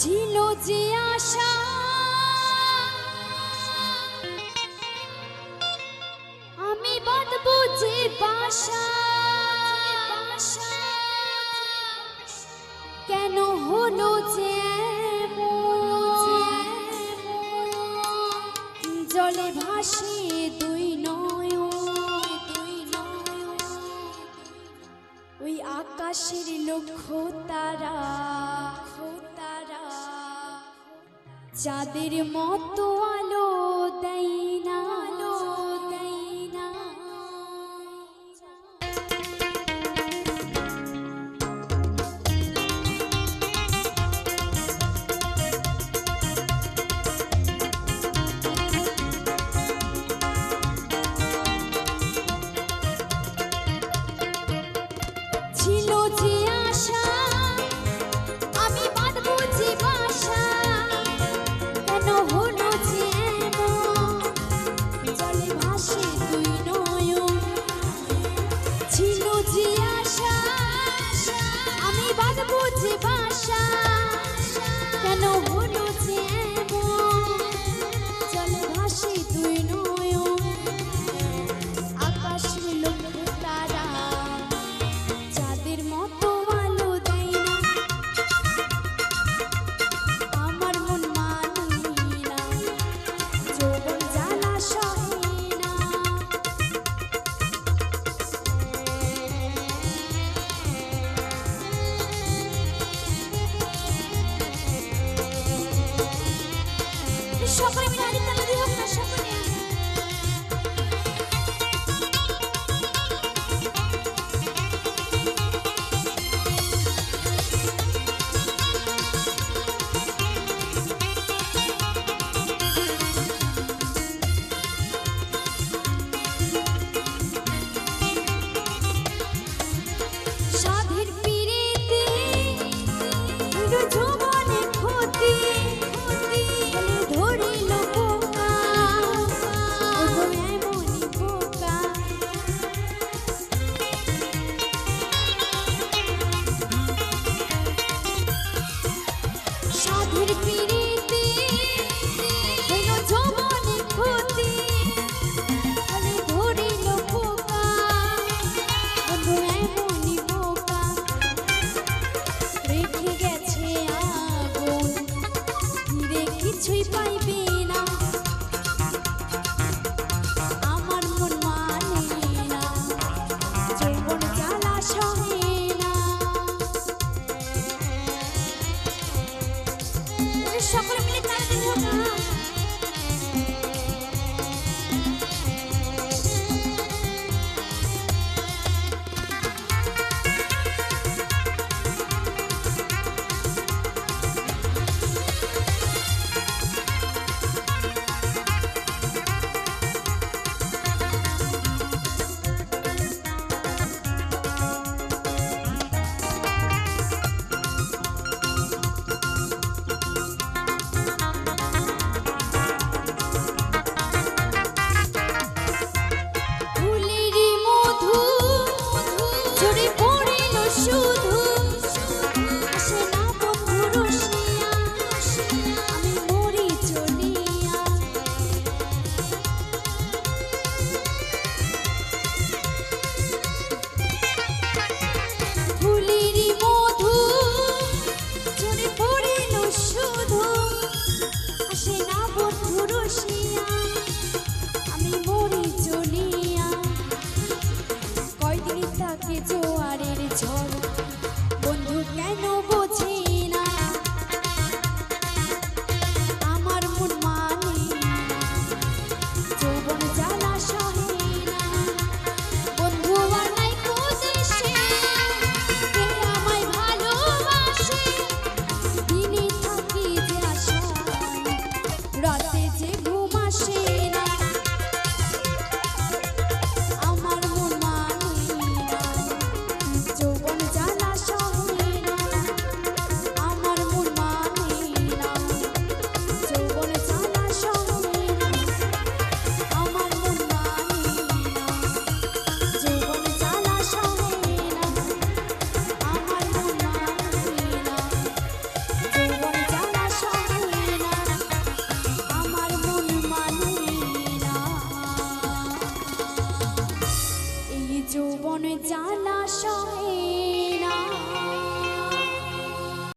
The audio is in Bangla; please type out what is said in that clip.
ছিল যে আশা। আমি বাঁধব যে বাসা। কেন হলো যে জলে ভাসে দুই নয় দুই নয় ওই আকাশের লক্ষ্য তারা চাঁদের মতো আর Super. কিছুই পাইবি না। আমার মন মানে না যৌবন সকলে